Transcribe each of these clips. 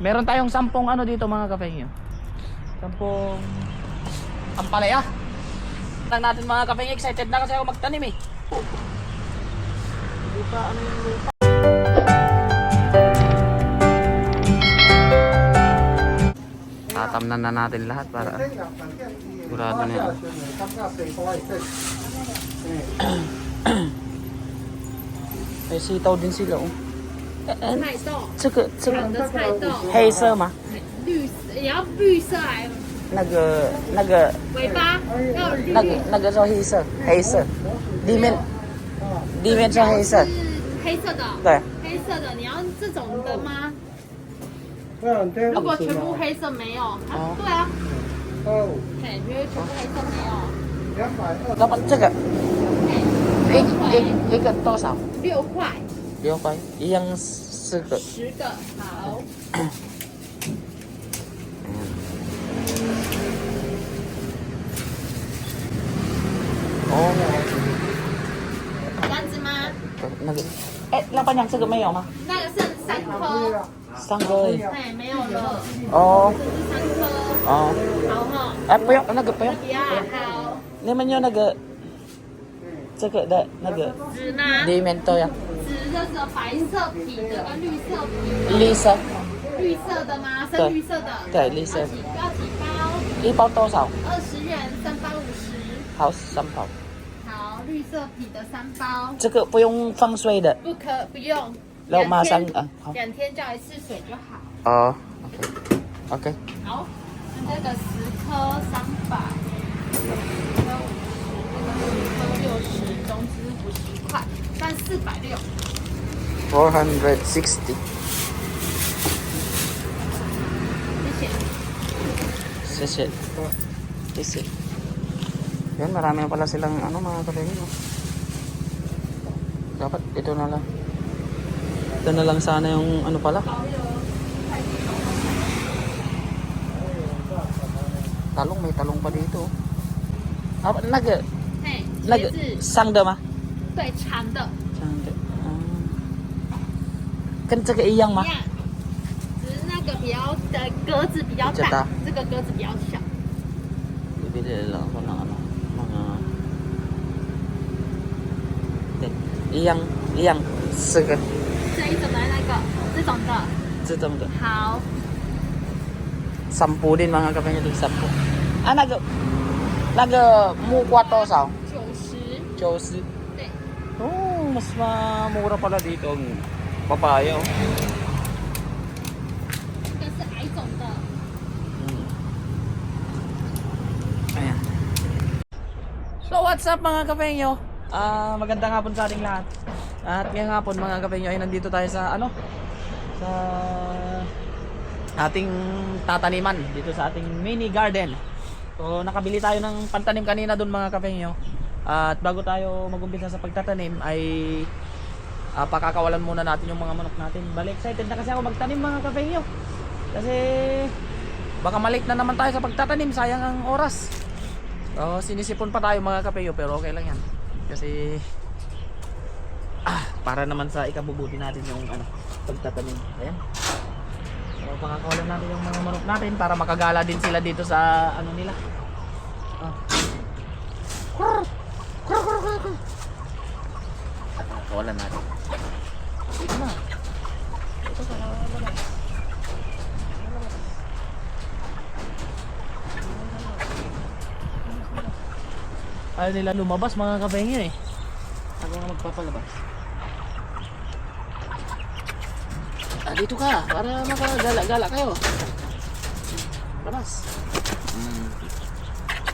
Meron tayong sampung ano dito mga kapengyo. Sampung ampalaya. Lang natin mga kapengyo, excited na kasi ako magtanim eh. Hindi pa ano yung lupa. Tatamnan na natin lahat para sigurado na yan. May sitaw din sila oh. 菜豆，这个这好个的菜豆，黑色吗？绿色也要绿色哎，那个那个尾巴要绿。那个那个叫黑色，黑色，里面里面是黑色。是，黑色的，对，黑色的，你要这种的吗？如果全部黑色没有，对啊，哦，嘿，因为全部黑色没有，两百二，那么这个嘿，一，一一个多少？六块，六块，一样四个。十个，好，哦，这样子吗？那个，哎，老板娘这个没有吗？那个剩三颗，三个而已。哎，没有了，哦这是三颗，哦，好哈，哎，不要那个不要，不要，好，你们有那个这个的那个纸呢？里面都有 纸的是白色皮的跟绿色皮的。绿色，绿色的吗？对深绿色的。对绿色要几要几包？一包多少？二十元，三包五十。好，三包。好，绿色皮的三包，这个不用放水的。不可不用。然后马上两天啊好两天浇一次水就好。哦，OK，OK，好，那这个十颗三百，460 Sisit Sisit Yan marami pala silang ano mga kalingi? Dapat ito na lang Ito na lang sana yung ano pala Talong may talong pa dito Ah, 那个，那个上的吗？对，长的。跟这个一样吗？一样，只是那个比较的格子比较大，这个格子比较小。这边的老公哪了？哪个？对，一样一样四个。这一种买那个，这种的，这种的。好。三步的吗？那个边你读三步。啊，那个那个木瓜多少？九十。九十。对。哦，那是嘛？木瓜放在第一桶。papaya oh. Hmm. Ayan. So what's up mga kapengyo? Ah, uh, magandang hapon sa ating lahat. At ngayong hapon mga kapengyo ay nandito tayo sa ano? Sa ating tataniman dito sa ating mini garden. So nakabili tayo ng pantanim kanina doon mga kapengyo. At bago tayo magumpisa sa pagtatanim ay ah, pakakawalan muna natin yung mga manok natin. Bali excited na kasi ako magtanim mga kapenyo. Kasi baka malik na naman tayo sa pagtatanim. Sayang ang oras. So, sinisipon pa tayo mga kapeyo pero okay lang yan. Kasi ah, para naman sa ikabubuti natin yung ano, pagtatanim. Ayan. So pakakawalan natin yung mga manok natin para makagala din sila dito sa ano nila. Ah. at pakakawalan natin dito na. Ito sa labas ayaw nila lumabas mga kapengyo eh. Ako nga magpapalabas. Ah, dito ka para makagala-gala kayo. Labas. Hmm.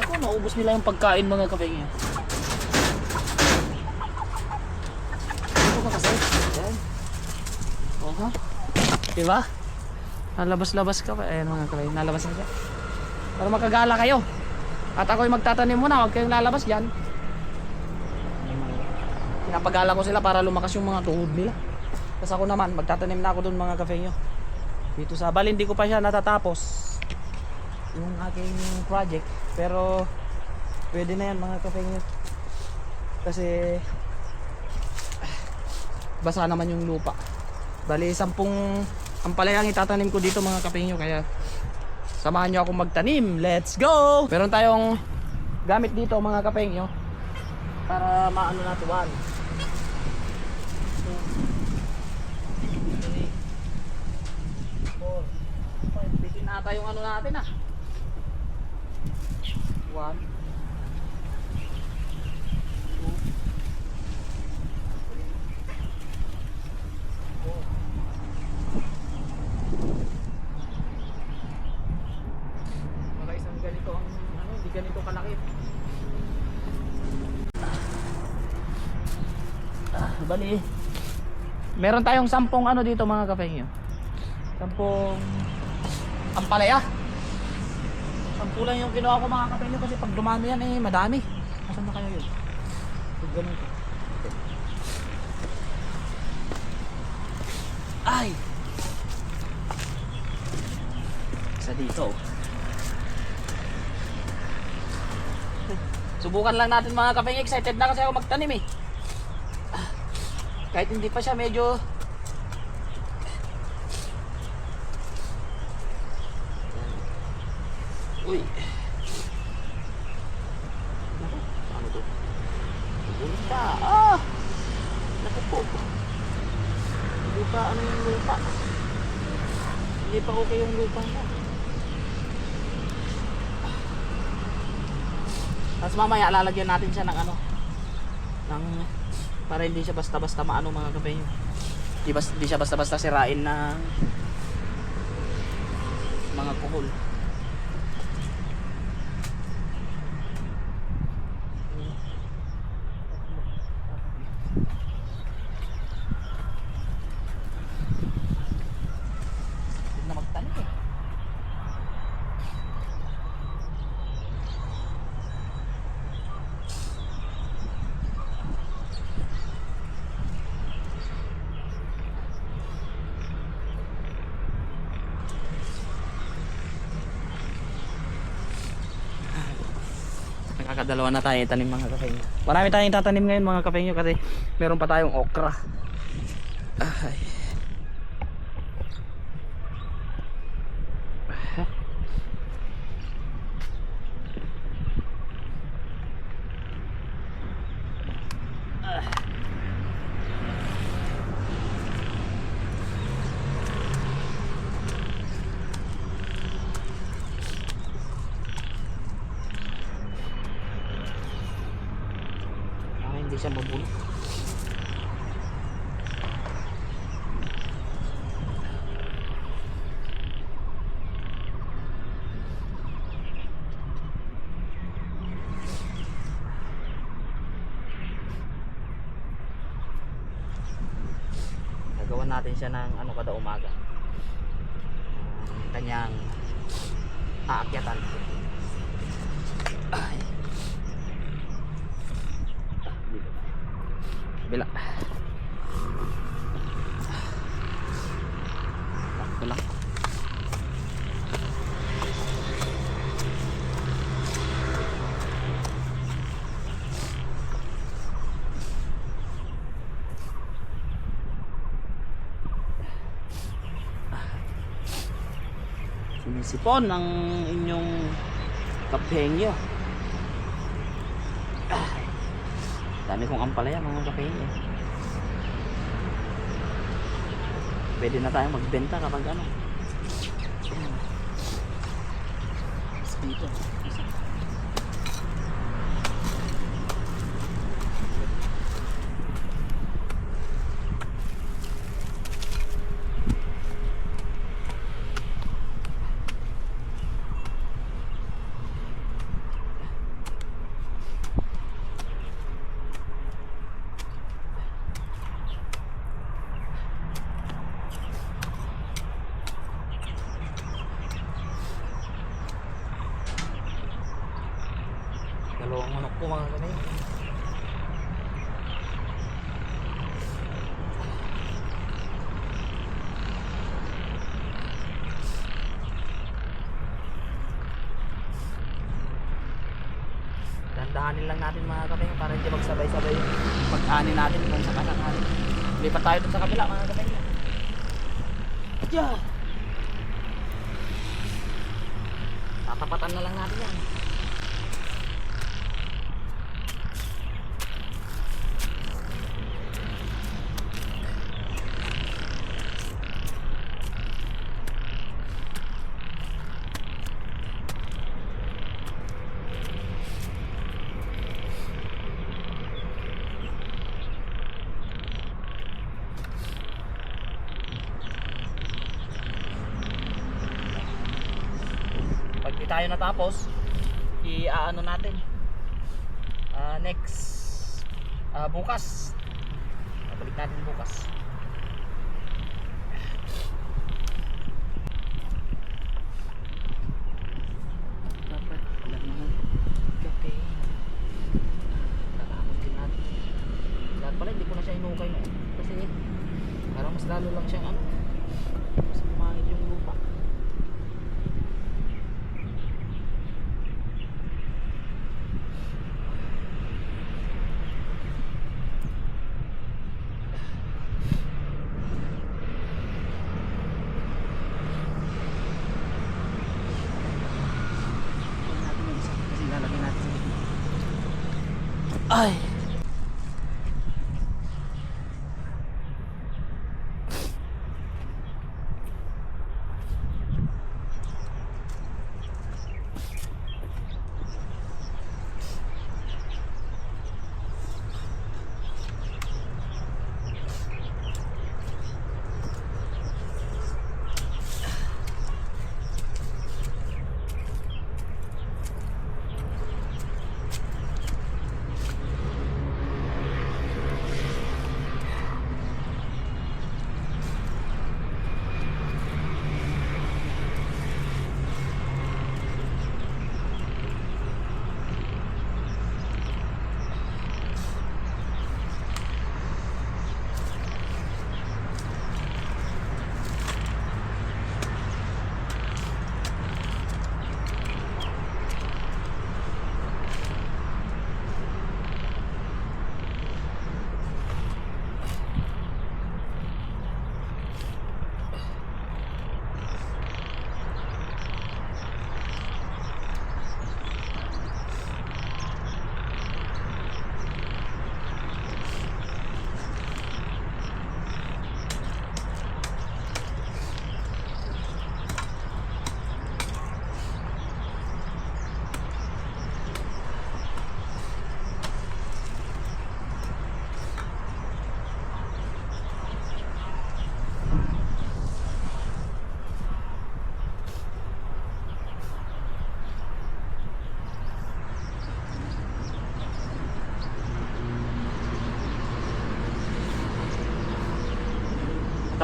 ako naubos nila yung pagkain mga kapengyo dito ka kasi yan oh ha diba nalabas-labas ka pa ayan mga kapengyo nalabas na siya para makagala kayo at ako'y magtatanim muna, huwag kayong lalabas dyan. Pinapagala ko sila para lumakas yung mga tuhod nila. Tapos ako naman, magtatanim na ako dun mga kafenyo. Dito sa Bali, hindi ko pa siya natatapos. Yung aking project. Pero, pwede na yan mga kafenyo. Kasi, basa naman yung lupa. Bali sampung ampalaya ang itatanim ko dito mga kapinyo kaya samahan nyo ako magtanim. Let's go! Meron tayong gamit dito mga kapinyo para maano natuan bitin ata yung ano natin ah. 1 bali. Meron tayong sampung ano dito mga kapengyo. Sampung ampalaya. Sampu lang yung kinuha ko mga kapengyo kasi pag dumami yan eh madami. Asan na kayo yun? Pag ganun. Ay! Isa dito. Subukan lang natin mga kapeng excited na kasi ako magtanim eh. Ah, Kahit hindi pa siya medyo Uy. Naku, ano? Lupa. Ah! Naku po. Hindi pa ano lupa. Hindi pa okay yung lupa niya. Tapos mamaya lalagyan natin siya ng ano ng para hindi siya basta-basta maano mga kapenyo. Hindi, bas, hindi siya basta-basta sirain ng mga kuhol. Hindi na magtanim eh. Nakakadalawa na tayo itanim mga kapengyo. Marami tayong tatanim ngayon mga kapengyo kasi meron pa tayong okra. Siya mabulok. Gagawan natin siya ng ano kada umaga. Ang kanyang aakyatan. Ay. Bila. Takbo lang. Sinisipon ang inyong kapengyo. Dami kong ampalaya mga kapengyo. Pwede na tayo magbenta kapag ano. Dito. Dalawang manok po mga kapengyo. Dandahanin lang natin mga kapeng para hindi magsabay-sabay pag-ani natin kung sa kasakali. Lipat tayo dun sa kabila mga kapeng. Yeah. Tatapatan na lang natin yan. pag di tayo natapos i-ano natin. Ah, next. Ah, bukas. Balik natin bukas Ay!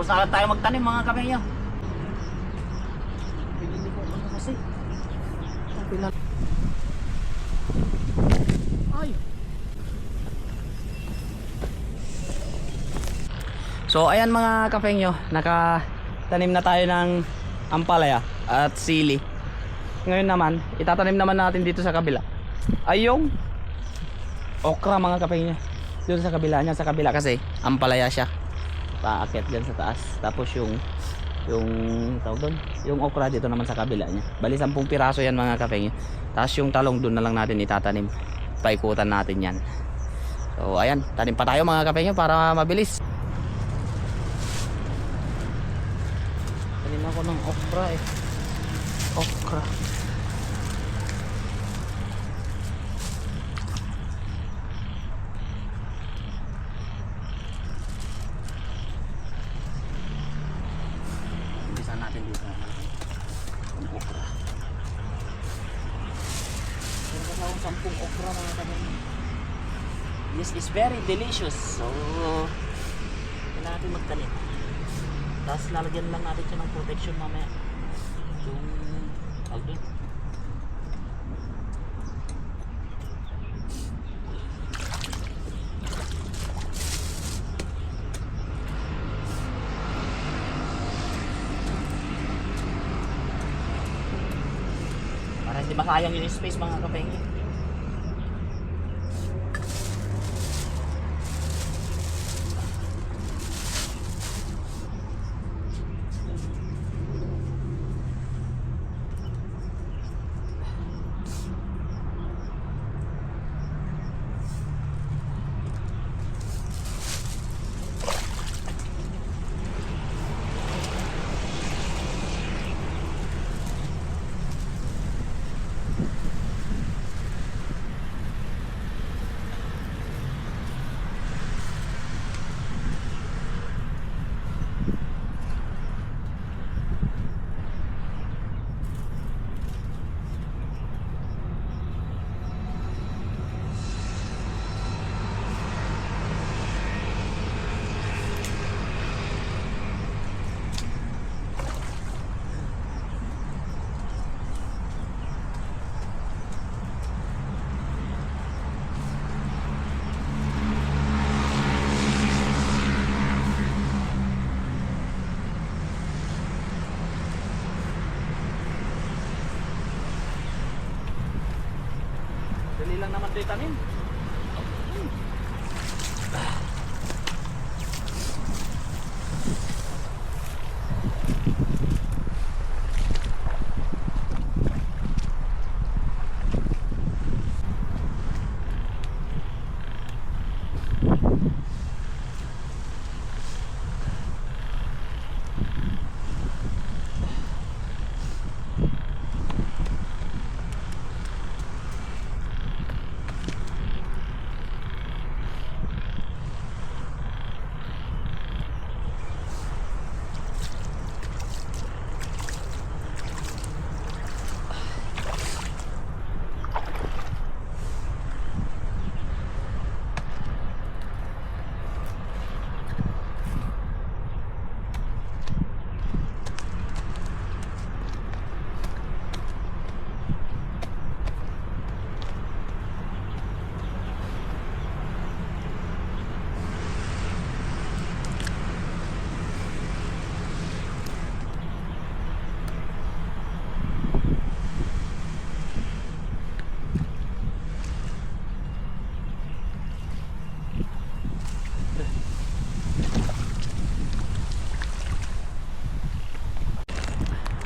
Tapos na tayo magtanim mga. Sabi lang. Ay. So ayan mga kapengyo, nakatanim na tayo ng ampalaya at sili. Ngayon naman, itatanim naman natin dito sa kabila. Ay yung okra mga kapengyo. Doon sa kabila niya, sa kabila kasi ampalaya siya paakyat dyan sa taas. Tapos yung yung tawag doon? Yung okra dito naman sa kabila niya. Bali 10 piraso yan mga kapeng tapos yung talong doon na lang natin itatanim. Paikutan natin yan. So ayan. Tanim pa tayo mga kapeng para mabilis. Tanim ako ng okra eh. Okra umpisa natin dito ang okra meron kasi akong sampung kanina this is very delicious. So kailangan natin magtanim. Tapos lalagyan lang natin siya ng protection mamaya. Yung tawag doon para hindi masayang yung space mga kapengi lang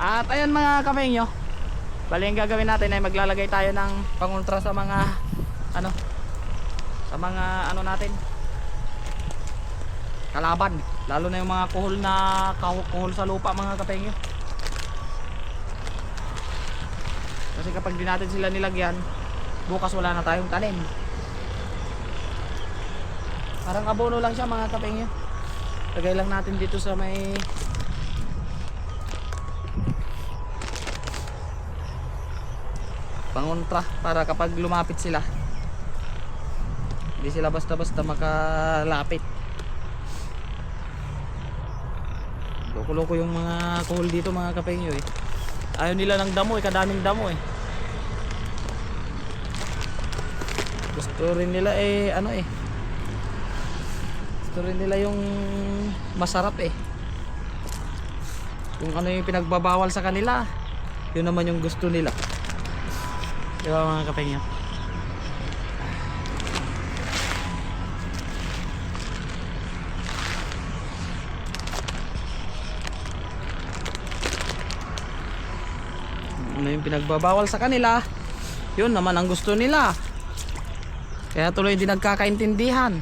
At ayan mga kamengyo. Bali ang gagawin natin ay maglalagay tayo ng pangultra sa mga ano sa mga ano natin kalaban. Lalo na yung mga kuhol na kuhol sa lupa mga kapengyo kasi kapag di natin sila nilagyan bukas wala na tayong tanim. Parang abono lang siya mga kapengyo lagay lang natin dito sa may pangontra para kapag lumapit sila. Hindi sila basta basta makalapit. Loko loko yung mga kuhol dito mga kapengyo eh. Ayaw nila ng damo eh. Kadaming damo eh. Gusto rin nila eh ano eh. Gusto rin nila yung masarap eh. Kung ano yung pinagbabawal sa kanila yun naman yung gusto nila Di ba mga kapengyo? Ano yung pinagbabawal sa kanila? Yun naman ang gusto nila. Kaya tuloy din nagkakaintindihan.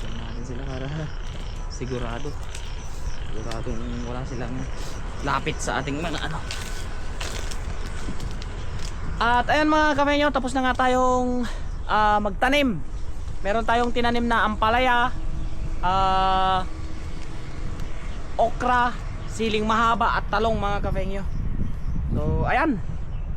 Tignan natin sila para sigurado. Siguradong wala silang lapit sa ating mga ano. At ayan mga kamenyo, tapos na nga tayong ah, magtanim. Meron tayong tinanim na ampalaya, ah, okra, siling mahaba at talong mga kafengyo. So ayan.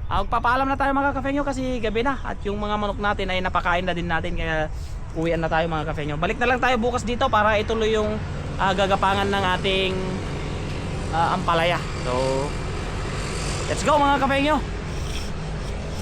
Ah, magpapaalam na tayo mga kafengyo kasi gabi na at yung mga manok natin ay napakain na din natin kaya uwian na tayo mga kafengyo. Balik na lang tayo bukas dito para ituloy yung ah, gagapangan ng ating ah, ampalaya. So let's go mga kafengyo.